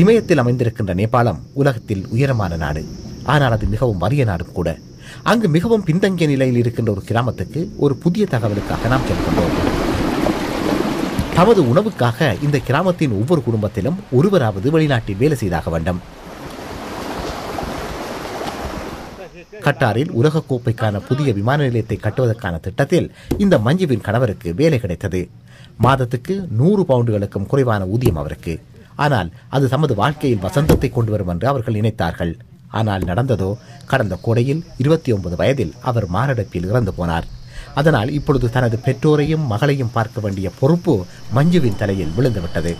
இமயத்தில் அமைந்திருக்கின்ற நேபாளம் உலகத்தில் உயரமான நாடு. ஆனால் அது மிகவும் வறிய நாடும் கூட. அங்கு மிகவும் பின்தங்கிய நிலையில் இருக்கின்ற ஒரு கிராமத்துக்கு ஒரு புதிய தகவலுக்காக நாம் செல்கின்றோம் தமது உணவுக்காக இந்த கிராமத்தின் ஒவ்வொரு குடும்பத்திலும் ஒருவராவது வெளிநாட்டில் வேலை செய்தாக வேண்டும். கட்டாரில் உலகக்கோப்பைக்கான புதிய விமான நிலையத்தை கட்டுவதற்கான திட்டத்தில் இந்த மஞ்சுவின் கணவருக்கு வேலை கிடைத்தது. மாதத்துக்கு நூறு பவுண்டுகளுக்கும் குறைவான ஊதியம் அவருக்கு. ஆனால் அது தமது வாழ்க்கையில் வசந்தத்தை கொண்டு வரும் என்று அவர்கள் நினைத்தார்கள். ஆனால் நடந்ததோ கடந்த கோடையில் இருபத்தி ஒன்பது வயதில் அவர் மாரடைப்பில் இறந்து போனார். அதனால் இப்பொழுது தனது பெற்றோரையும் மகளையும் பார்க்க வேண்டிய பொறுப்பு மஞ்சுவின் தலையில் விழுந்துவிட்டது.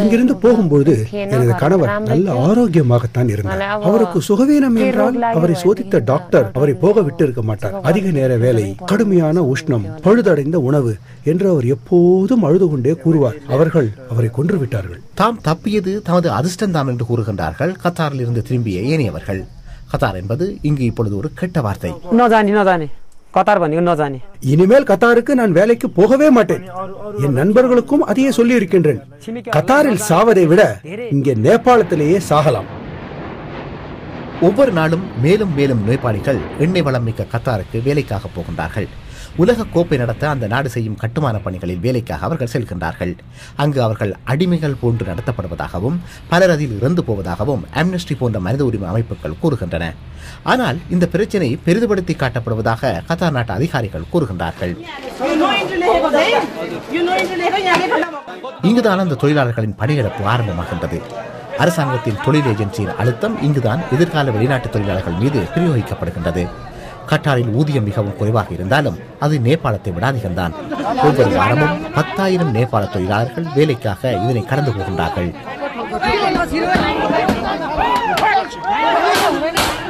இங்கிருந்து போகும்போது எனது கணவர் நல்ல ஆரோக்கியமாகத்தான் இருந்தார். அவருக்கு சுகவீனம் என்றால் அவரை சோதித்த டாக்டர் அவரை போக விட்டு இருக்க மாட்டார் அதிக நேர வேலை கடுமையான உஷ்ணம் பழுதடைந்த உணவு என்று அவர் எப்போதும் அழுது கொண்டே கூறுவார். அவர்கள் அவரை கொன்று விட்டார்கள். தாம் தப்பியது தமது அதிர்ஷ்டம்தாம் என்று கூறுகின்றார்கள். கத்தாரில் இருந்து திரும்பிய ஏனையவர்கள். கத்தார் என்பது இங்கு இப்பொழுது ஒரு கெட்ட வார்த்தை. नजाने नजाने कतार भनेको नजाने இனிமேல் கத்தாருக்கு நான் வேலைக்கு போகவே மாட்டேன் என் நண்பர்களுக்கும் அதையே சொல்லி இருக்கின்றேன் கத்தாரில் சாவதை விட இங்கே நேபாளத்திலேயே சாகலாம் ஒவ்வொரு நாளும் மேலும் மேலும் நேபாளிகள் எண்ணெய் வளம் மிக்க கத்தாருக்கு வேலைக்காக போகின்றார்கள். உலக கோப்பை நடத்த அந்த நாடு செய்யும் கட்டுமான பணிகளில் வேலைக்காக அவர்கள் செல்கின்றார்கள். அங்கு அவர்கள் அடிமைகள் போன்று நடத்தப்படுவதாகவும் பலர் அதில் இறந்து போவதாகவும் அம்னஸ்டி போன்ற மனித உரிமை அமைப்புகள் கூறுகின்றன. ஆனால் இந்த பிரச்சினை பெரிதுபடுத்தி காட்டப்படுவதாக கத்தார் நாட்டு அதிகாரிகள் கூறுகின்றார்கள். இங்குதான் அந்த தொழிலாளர்களின் படையெடுப்பு ஆரம்பமாகின்றது. அரசாங்கத்தின் தொழில் ஏஜென்சியின் அழுத்தம் இங்குதான் எதிர்கால வெளிநாட்டு தொழிலாளர்கள் மீது பிரயோகிக்கப்படுகின்றது. கட்டாரில் ஊதியம் மிகவும் குறைவாக இருந்தாலும் அது நேபாளத்தை விட அதிகம்தான். ஒவ்வொரு வாரமும் பத்தாயிரம் நேபாள தொழிலாளர்கள் வேலைக்காக இதனை கடந்து போகின்றார்கள்.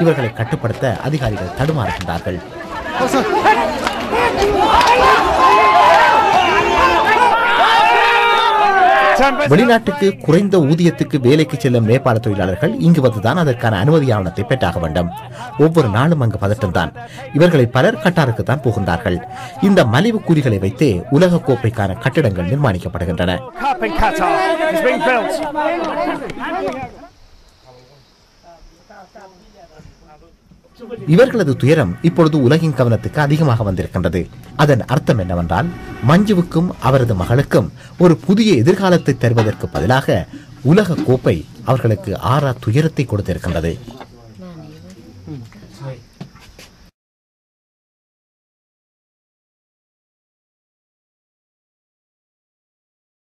இவர்களை கட்டுப்படுத்த அதிகாரிகள் தடுமாறுகின்றார்கள். வெளிநாட்டுக்கு குறைந்த ஊதியத்துக்கு வேலைக்கு செல்லும் நேபாள தொழிலாளர்கள் இங்கு வந்துதான் அதற்கான அனுமதி ஆவணத்தை பெற்றாக வேண்டும். ஒவ்வொரு நாளும் அங்கு பதட்டம்தான் இவர்களை பலர் கட்டாருக்கு தான் போகின்றார்கள் இந்த மலிவு கூலிகளை வைத்தே உலக கோப்பைக்கான கட்டிடங்கள் நிர்மாணிக்கப்படுகின்றன. இவர்களது துயரம் இப்பொழுது உலகின் கவனத்துக்கு அதிகமாக வந்திருக்கின்றது. அதன் அர்த்தம் என்னவென்றால் மஞ்சுவுக்கும் அவரது மகளுக்கும் ஒரு புதிய எதிர்காலத்தை தருவதற்கு பதிலாக உலக கோப்பை அவர்களுக்கு ஆறா துயரத்தை கொடுத்திருக்கின்றது.